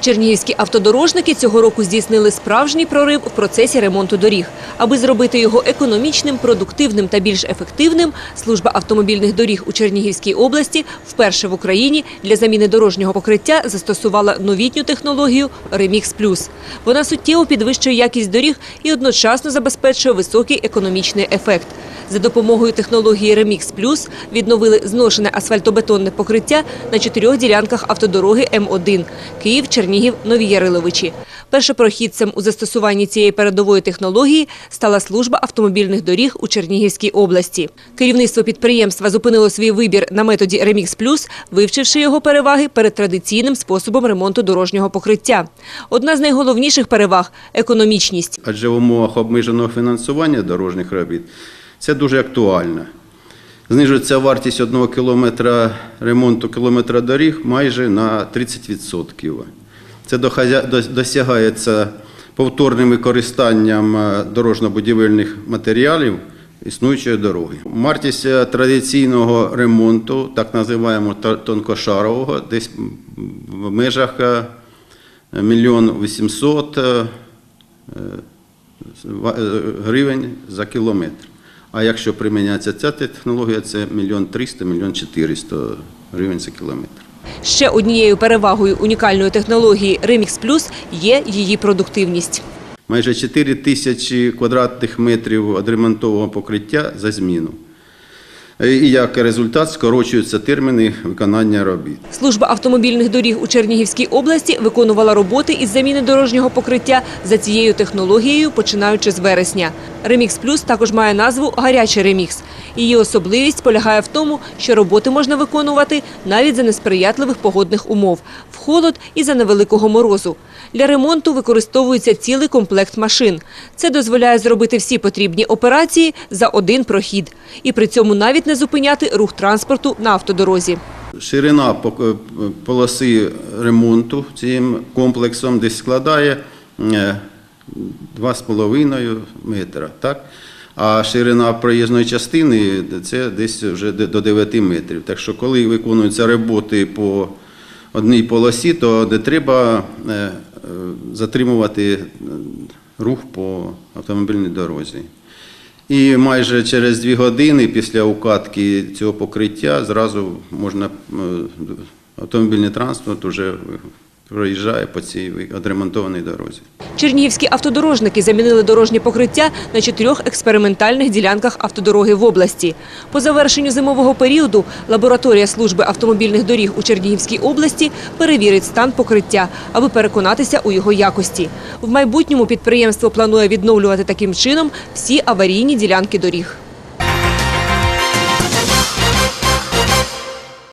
Чернігівські автодорожники цього року здійснили справжній прорив в процесі ремонту доріг. Аби зробити його економічним, продуктивним та більш ефективним, служба автомобільних доріг у Чернігівській області вперше в Україні для заміни дорожнього покриття застосувала новітню технологію Remix Plus. Вона суттєво підвищує якість доріг і одночасно забезпечує високий економічний ефект. За допомогою технології Remix Plus відновили зношене асфальтобетонне покриття на чотирьох ділянках автодороги М1 – Київ, Чернігів, Нові Яриловичі. Першопрохідцем у застосуванні цієї передової технології стала служба автомобільних доріг у Чернігівській області. Керівництво підприємства зупинило свій вибір на методі Remix Plus, вивчивши його переваги перед традиційним способом ремонту дорожнього покриття. Одна з найголовніших переваг – економічність. адже в умовах обмеженого фінансування дорожніх робіт це дуже актуально. Знижується вартість одного кілометра ремонту кілометра доріг майже на 30%. Це досягається повторним використанням е, дорожньо-будівельних матеріалів існуючої дороги. Вартість е, традиційного ремонту, так називаємо тонкошарового, десь в межах е, мільйон вісімсот е, ва- е, гривень за кілометр. А якщо приміняється ця технологія, це мільйон триста, мільйон чотириста гривень за кілометр. Ще однією перевагою унікальної технології Remix Plus є її продуктивність. Майже 4 тисячі квадратних метрів відремонтованого покриття за зміну. І як результат скорочуються терміни виконання робіт. Служба автомобільних доріг у Чернігівській області виконувала роботи із заміни дорожнього покриття за цією технологією, починаючи з вересня. Remix Plus також має назву «Гарячий ремікс». Її особливість полягає в тому, що роботи можна виконувати навіть за несприятливих погодних умов – в холод і за невеликого морозу. Для ремонту використовується цілий комплект машин. Це дозволяє зробити всі потрібні операції за один прохід. І при цьому навіть не зупиняти рух транспорту на автодорозі. Ширина полоси ремонту цим комплексом десь складає е, 2,5 метра. Так? А ширина проїзної частини це десь вже до 9 метрів. Так що, коли виконуються роботи по одній полосі, то не треба е, е, затримувати е, рух по автомобільній дорозі. І майже через дві години після укатки цього покриття зразу можна е, автомобільний транспорт вже проїжджає по цій відремонтованій дорозі. Чернігівські автодорожники замінили дорожнє покриття на чотирьох експериментальних ділянках автодороги в області. По завершенню зимового періоду лабораторія служби автомобільних доріг у Чернігівській області перевірить стан покриття, аби переконатися у його якості. В майбутньому підприємство планує відновлювати таким чином всі аварійні ділянки доріг.